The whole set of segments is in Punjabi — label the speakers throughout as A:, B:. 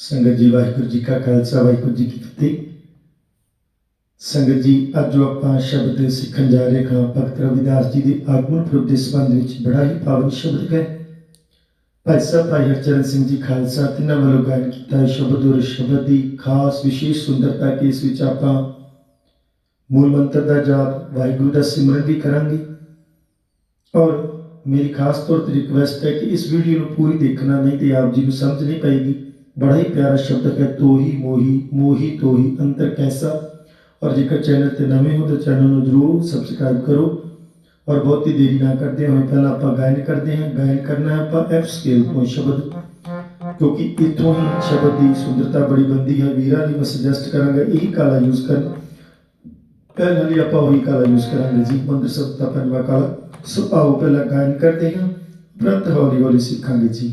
A: ਸੰਗਤ ਜੀ ਵਾਹਿਗੁਰੂ ਜੀ ਕਾ ਖਾਲਸਾ, ਵਾਹਿਗੁਰੂ ਜੀ ਕੀ ਫਤਿਹ। ਸੰਗਤ ਜੀ, ਅੱਜ ਜੋ ਆਪਾਂ ਸ਼ਬਦ ਸਿੱਖਣ ਜਾ ਰਹੇ ਹਾਂ, ਭਗਤ ਰਵਿਦਾਸ ਜੀ ਦੇ ਆਗਮਨ ਪੁਰਬ ਦੇ ਸੰਬੰਧ ਵਿੱਚ ਬੜਾ ਹੀ ਪਾਵਨ ਸ਼ਬਦ ਹੈ। ਭਾਈ ਸਾਹਿਬ, ਭਾਈ ਹਰਚਰਨ ਸਿੰਘ ਜੀ ਖਾਲਸਾ, ਤਿੰਨਾਂ ਵੱਲੋਂ ਗਾਇਨ ਕੀਤਾ ਸ਼ਬਦ ਔਰ ਸ਼ਬਦ ਦੀ ਖਾਸ ਵਿਸ਼ੇਸ਼ ਸੁੰਦਰਤਾ ਕਿ ਇਸ ਵਿੱਚ ਆਪਾਂ ਮੂਲ ਮੰਤਰ ਦਾ ਜਾਪ, ਵਾਹਿਗੁਰੂ ਦਾ ਸਿਮਰਨ ਵੀ ਕਰਾਂਗੇ। ਔਰ ਮੇਰੀ ਖਾਸ ਤੌਰ ਤੇ ਰਿਕਵੈਸਟ ਹੈ ਕਿ ਇਸ ਵੀਡੀਓ ਨੂੰ ਪੂਰੀ ਦੇਖਣਾ, ਨਹੀਂ ਤੇ ਆਪ ਜੀ ਨੂੰ ਸਮਝ ਨਹੀਂ ਪਾਏਗੀ। ਬੜਾ ਹੀ ਪਿਆਰਾ ਸ਼ਬਦ ਹੈ ਤੋਹੀ ਮੋਹੀ ਮੋਹੀ ਤੋਹੀ ਅੰਤਰ ਕੈਸਾ ਔਰ ਜੇਕਰ ਚੈਨਲ ਤੇ ਨਵੇਂ ਹੋ ਤਾਂ ਚੈਨਲ ਨੂੰ ਜਰੂਰ ਸਬਸਕ੍ਰਾਈਬ ਕਰੋ ਔਰ ਬਹੁਤੀ ਦੇਰੀ ਨਾ ਕਰਦੇ ਹੋਏ ਪਹਿਲਾਂ ਆਪਾਂ ਗਾਇਨ ਕਰਦੇ ਹਾਂ ਗਾਇਨ ਕਰਨਾ ਹੈ ਆਪਾਂ ਐਫ ਸਕੇਲ ਤੋਂ ਸ਼ਬਦ ਕਿਉਂਕਿ ਇੱਥੋਂ ਹੀ ਸ਼ਬਦ ਦੀ ਸੁੰਦਰਤਾ ਬੜੀ ਬੰਦੀ ਹੈ ਵੀਰਾਂ ਲਈ ਮੈਂ ਸੁਜੈਸਟ ਕਰਾਂਗਾ ਇਹੀ ਕਾਲਾ ਯੂਜ਼ ਕਰਨ ਪਹਿਲਾਂ ਲਈ ਆਪਾਂ ਉਹੀ ਕਾਲਾ ਯੂਜ਼ ਕਰਾਂਗੇ ਜੀ ਮੰਦਰ ਸਭ ਦਾ ਪੰਜਵਾ ਕਾਲਾ ਸੋ ਆਓ ਪਹਿਲਾਂ ਗਾਇਨ ਕਰਦੇ ਹਾਂ ਉਪਰੰਤ ਹੌਲੀ ਹੌਲੀ ਸਿੱਖਾਂਗੇ ਜੀ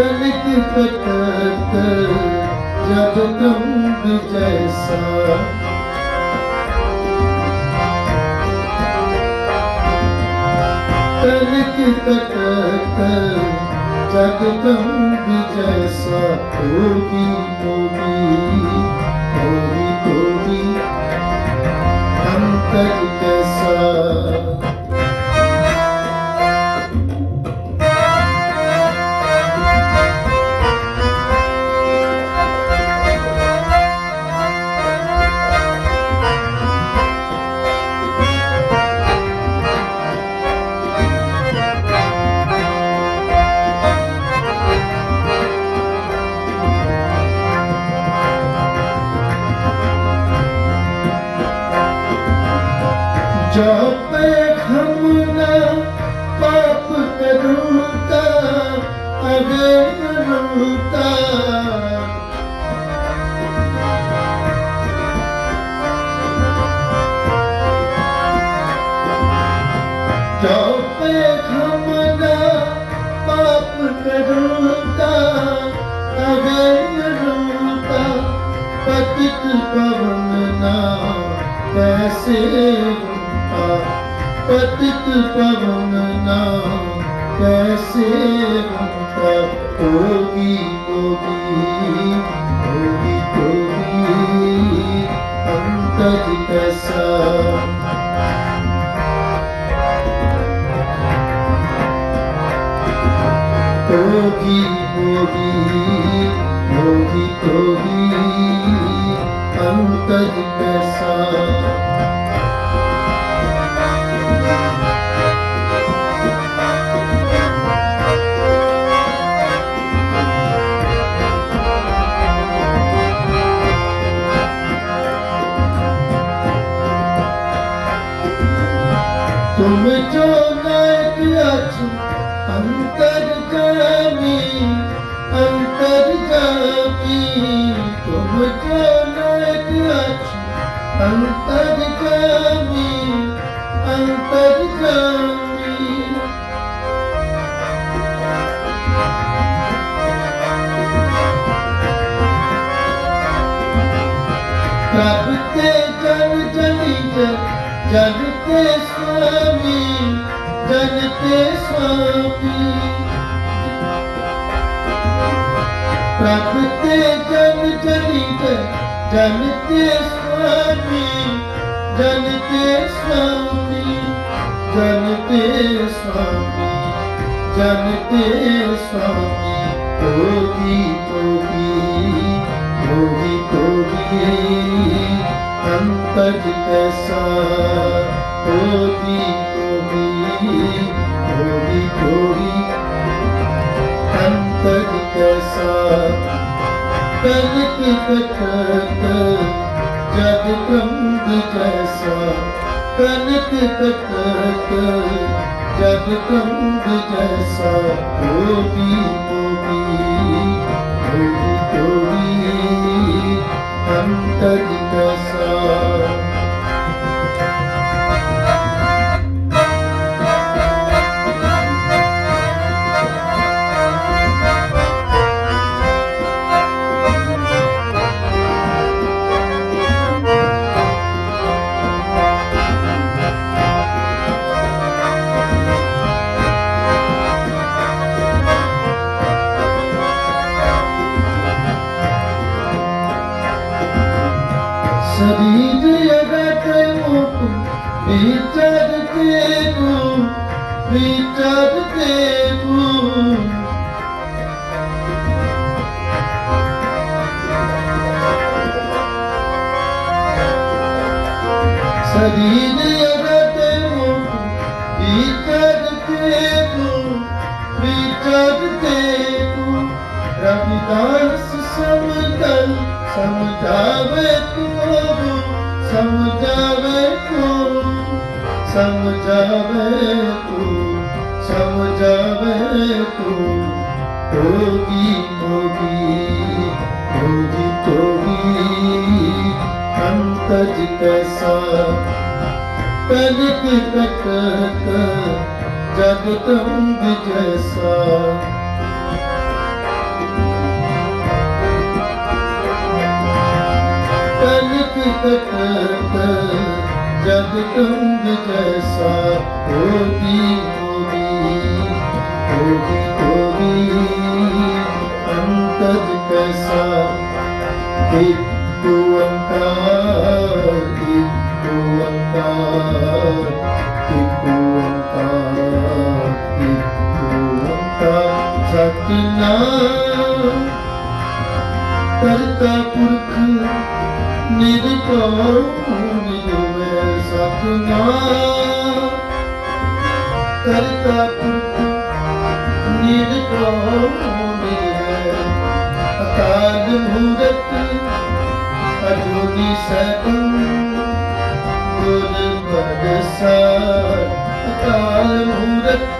A: ਲਿਖ ਤਖਤ ਜਦ ਕੰਬ ਜੈਸਾ ਤਨਕ ਤਖਤ ਜਦ ਕੰਬ ਜੈਸਾ ਹੋਗੀ ਹੋਗੀ ਹੋਗੀ ਹੋਗੀ ਅੰਤਰ ਕੈਸਾ ਸੇਵਕਾ ਪਤਿਤ ਪਵਨ ਨਾਮ ਕੈ ਸੇਵਕਾ ਹੋਗੀ ਹੋਗੀ ਹੋਗੀ ਹੋਗੀ ਅੰਤਜ ਕਸਾ ਹੋਗੀ ਹੋਗੀ ਹੋਗੀ ਹੋਗੀ ਅੰਤਜ ਕਸਾ তুমি তো আছো? অন্তর্গামী অন্তর্গামী তুমি তো আছো? অন্তর্গামী অন্তর্গামী প্রভুতে জন। জনি জন জনতে স্বামী ਆਪਣੀ, ਜਨ ਤੇ ਸੋਪੀ ਪ੍ਰਭ ਤੇ ਜਨ ਜਨਿਤ, ਜਨ ਤੇ ਸੋਪੀ ਜਨ ਤੇ ਸੋਪੀ ਜਨ ਤੇ ਸੋਪੀ ਜਨ ਤੇ ਸੋਪੀ ਤੋਗੀ ਤੋਗੀ ਤੋਗੀ ਤੋਗੀ ਅੰਤਜ ਕੈਸਾ? ਤੋਗੀ ਜੋਗੀ ਅੰਤਰ ਕੈਸਾ ਕਲਕ ਕਟਕ ਜਗ ਕੰਦ ਜੈਸਾ ਕਨਕ ਕਟਕ ਜਗ ਕੰਦ ਜੈਸਾ ਹੋਤੀ ਹੋਤੀ ਹੋਤੀ ਹੋਤੀ ਅੰਤਰ ਕੈਸਾ ਮਾਨਸ ਸਮਤਲ ਸਮਝਾਵੇ ਕੋ ਸਮਝਾਵੇ ਕੋ ਸਮਝਾਵੇ ਤੂੰ ਸਮਝਾਵੇ ਤੂੰ ਤੋਗੀ ਤੋਗੀ ਤੋਗੀ ਤੋਗੀ ਕੰਤਜ ਕੈਸਾ ਤਨਿਕ ਤਕਤ ਜਗਤ ਹੁੰਦ ਜੈਸਾ ਕਰਤ ਜਗ ਤੁੰਜ ਜੈਸਾ ਹੋਤੀ ਹੋਵੀ ਹੋਤੀ ਹੋਵੀ ਅੰਤਜ ਕੈਸਾ ਇੱਕ ਤੂ ਅੰਕਾਰ ਇੱਕ ਤੂ ਅੰਕਾਰ ਇੱਕ ਤੂ ਅੰਕਾਰ ਇੱਕ ਤੂ ਅੰਕਾਰ ਸਤਨਾਮ ਕਰਤਾ ਪੁਰਖ ਨਿਰਕਾਰ ਮੂਨਿ ਹੋਵੇ ਸਤਨਾਮ। ਕਰਤਾ ਪੁਰਖ ਨਿਰਕਾਰ ਮੂਨਿ ਹੈ ਅਕਾਲ ਮੂਰਤ ਅਜੋਨੀ ਸੈਭੰ ਗੁਰ ਬਰਸਾ ਅਕਾਲ ਮੂਰਤ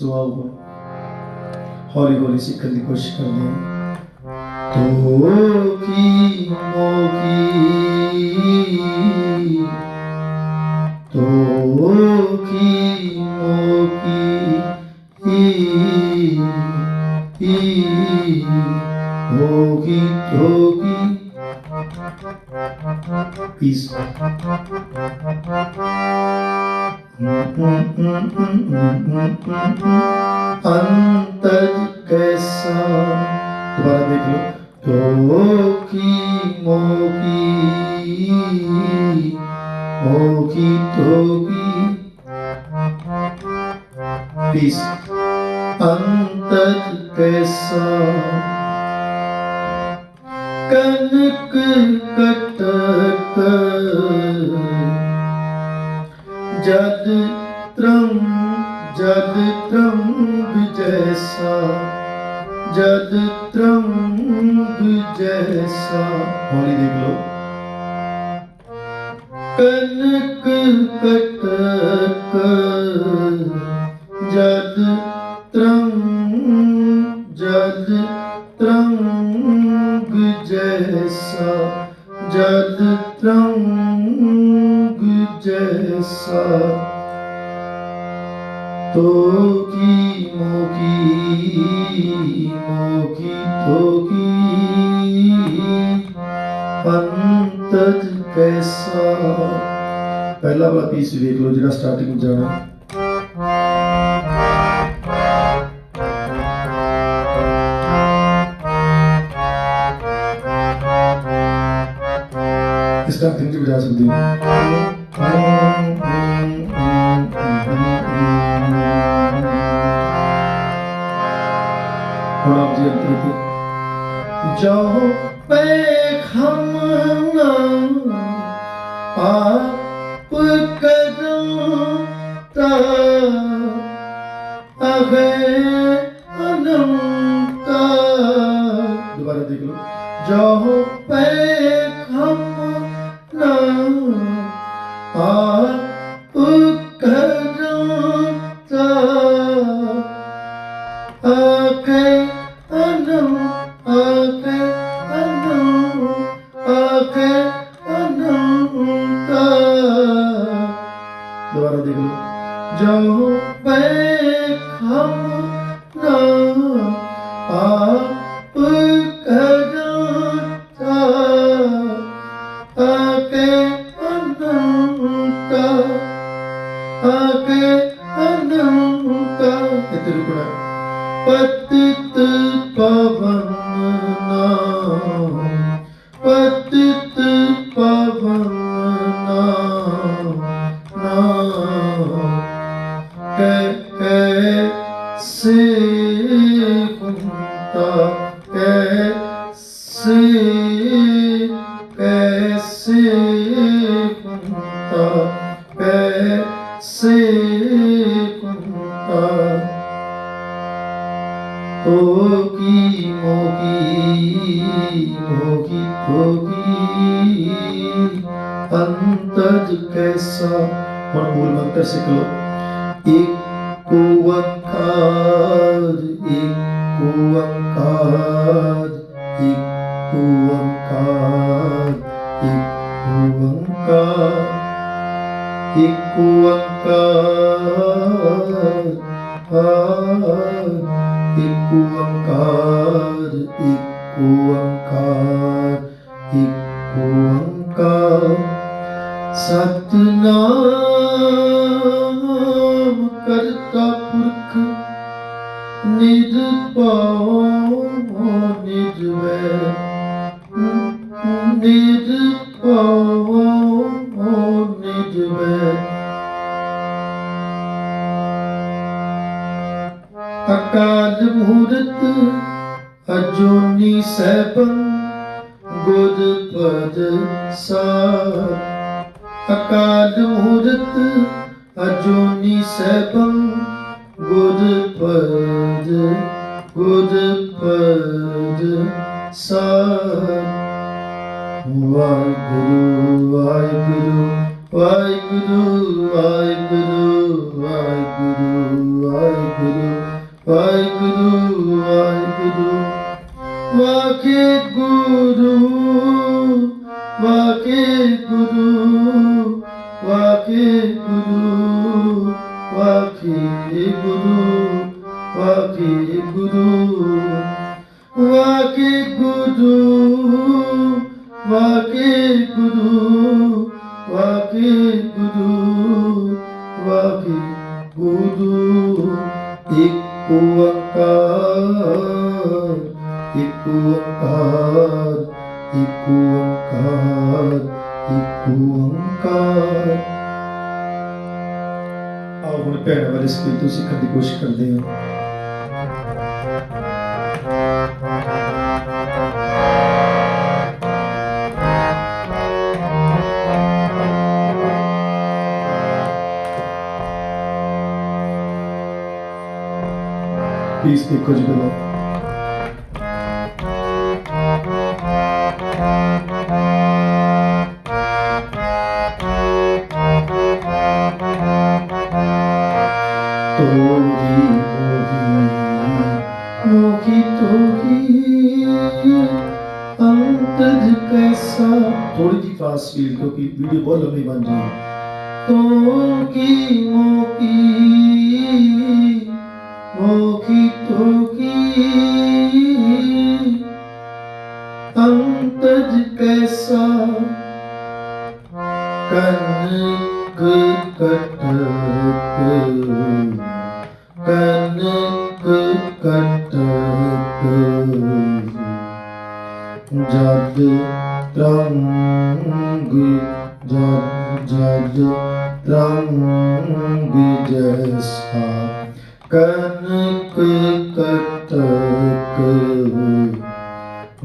A: ਸੋ ਆਓ ਹੌਲੀ ਹੌਲੀ ਸਿੱਖਣ ਦੀ ਕੋਸ਼ਿਸ਼ ਕਰਦੇ ਹਾਂ। ਤੋ ਕੀ ਮੋ ਕੀ ਤੋ ਕੀ ਮੋ ਕੀ ਈ ਹੋ ਕੀ ਤੋ ਕੀ ਪੀਸ ਪੀਸ ਅੰਤਜ ਕੈਸਾ ਕਨਕ ਕਟਕ ਜਦ ਤ੍ਰੰ ਜਦ ਤ੍ਰੰ ਜੈਸਾ ਜਦ ਤਰੰਗ ਜੈਸਾ ਜਦ ਤਰੰਗ ਜੈਸਾ। ਤੋ ਕੀ ਮੋਕੀ ਮੋਕੀ ਤੋ ਕੀ ਅੰਤਜ ਕੈਸਾ। ਪਹਿਲਾ ਵਾਲਾ ਪੀਸ ਵੇਖ ਲਓ ਜਿਹੜਾ ਸਟਾਰਟਿੰਗ ਜਾਣਾ 등급이 나신데 고나무지 이렇게. 저 okay. ਓੰਕਾਰ ਇੱਕ ਓੰਕਾਰ ਇੱਕ ਓੰਕਾਰ ਇੱਕ ਓੰਕਾਰ ਇੱਕ ਓੰਕਾਰ ਇੱਕ ਓੰਕਾਰ ਇੱਕ ਓੰਕਾਰ ਇੱਕ ਓੰਕਾਰ ਸਤਨਾਮ ਨਿਰਭਉ ਨਿਰਵੈਰ ਨਿਰਭਉ ਨਿਰਵੈਰ ਅਕਾਲ ਮੂਰਤ ਅਜੋਨੀ ਸੈਭੰ ਗੁਰ ਪਦ ਸਾਰ ਅਕਾਲ ਮੂਰਤ ਅਜੋਨੀ ਸੈਭੰ ਗੁਰ ਪਦ ਗੁਰ ਪਦ ਸਾਰ ਵਾਹਿਗੁਰੂ ਵਾਹਿਗੁਰੂ ਵਾਹਿਗੁਰੂ ਵਾਹਿਗੁਰੂ ਵਾਹਿਗੁਰੂ ਵਾਹਿਗੁਰੂ ਵਾਹਿਗੁਰੂ। ਵਾਹਿਗੁਰੂ ਵਾਕੇ গুরু ওয়াকিব গুরু ওয়াকিব গুরু। impera valesquiltusi candigoshi candeo. Peace be with you, তোরি मोगी तोगी अंतज कैसा थोड़ी जी फास्ट फील क्योंकि वीडियो बहुत लंबी बन जाएगी तोगी मोगी ਜਗ ਤਰੰਗੀ ਜਗ ਜਗ ਤਰੰਗੀ ਜੈਸਾ। ਕਨਕ ਕਟਕ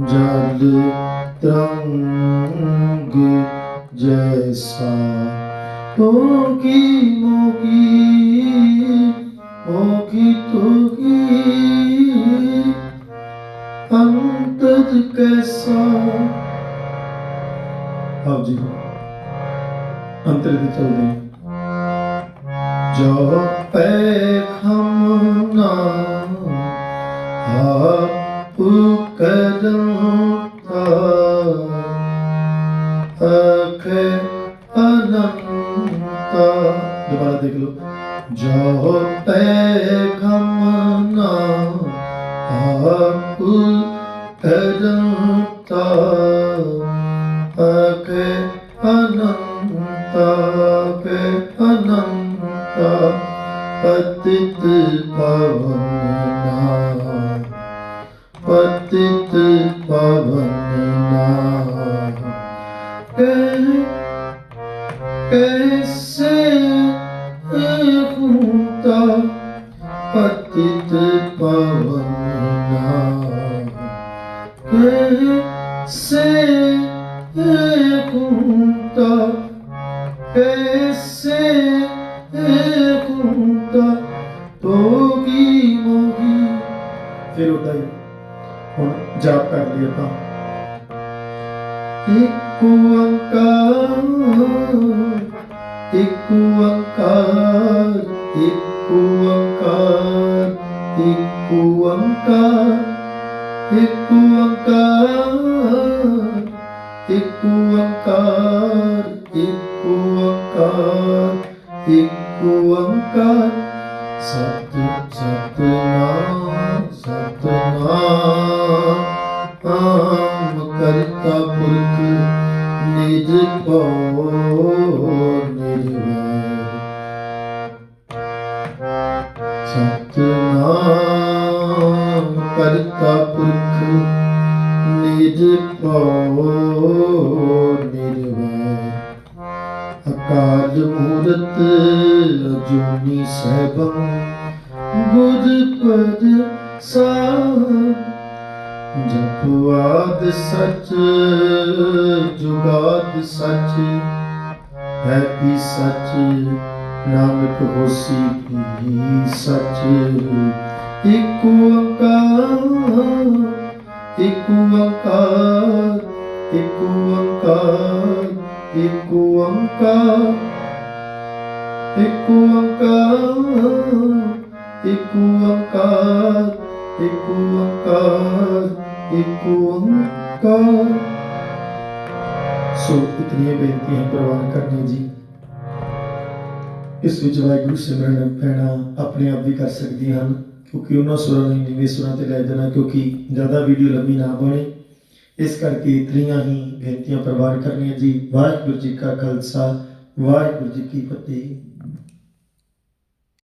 A: ਜਗ ਤਰੰਗੀ ਜੈਸਾ। ਤੋ ਕੀ ਮੋਗੀ ਮੋਗੀ ਤੋ ਕੈਸਾ ਆਓ ਜੀ ਅੰਤਰ ਦੇ ਚਲਦੇ ਜੋ ਪੈ ਖਮ ਨਾ ਆਪ ਇੱਕ ਓੰਕਾਰ ਇੱਕ ਕਰਤਾ ਪੁਰਖ, ਨਿਜ ਭਉ ਨਿਰਵੈਰ ਅਕਾਲ ਮੂਰਤ ਅਜੂਨੀ ਸਹਿਬੰ ਗੁਰ ਪਦ ਸਾਧ ਜਪਵਾਦ ਸਚ, ਜੁਗਾਦ ਸਚ, ਹੈ ਵੀ ਸਚ? ਨਾਨਕ ਹੋਸੀ ਵੀ ਸਚ? ਇਕ ਓੰਕਾਰ ਇਕ ਓੰਕਾਰ ਇਕ ਓੰਕਾਰ ਇਕ ਓੰਕਾਰ ਇਕ ਓੰਕਾਰ ਇਕ ਓੰਕਾਰ ਇਕ ਓੰਕਾਰ ਇਕ ਓੰਕਾਰ ਸੋ ਇਤਨੀਆਂ ਬੇਨਤੀਆਂ ਪ੍ਰਵਾਨ ਕਰਨੀ ਜੀ। ਇਸ ਵਿੱਚ ਵਾਹਿਗੁਰੂ ਸਿਮਰਨ ਪੈਣਾ ਆਪਣੇ ਆਪ ਵੀ ਕਰ ਸਕਦੀਆਂ ਹਨ। ਕਿਉਂਕਿ ਉਹਨਾਂ ਸੁਰਾਂ ਨੂੰ ਨੀਵੇਂ ਸੁਰਾਂ ਤੇ ਲੈ ਜਾਣਾ, ਕਿਉਂਕਿ ਜ਼ਿਆਦਾ ਵੀਡੀਓ ਲੰਮੀ ਨਾ ਬਣੇ। ਇਸ ਕਰਕੇ ਇਤਨੀਆਂ ਹੀ ਬੇਨਤੀਆਂ ਪ੍ਰਵਾਨ ਕਰਨੀਆਂ ਜੀ। ਵਾਹਿਗੁਰੂ ਜੀ ਕਾ ਖਾਲਸਾ, ਵਾਹਿਗੁਰੂ ਜੀ ਕੀ ਫਤਿਹ।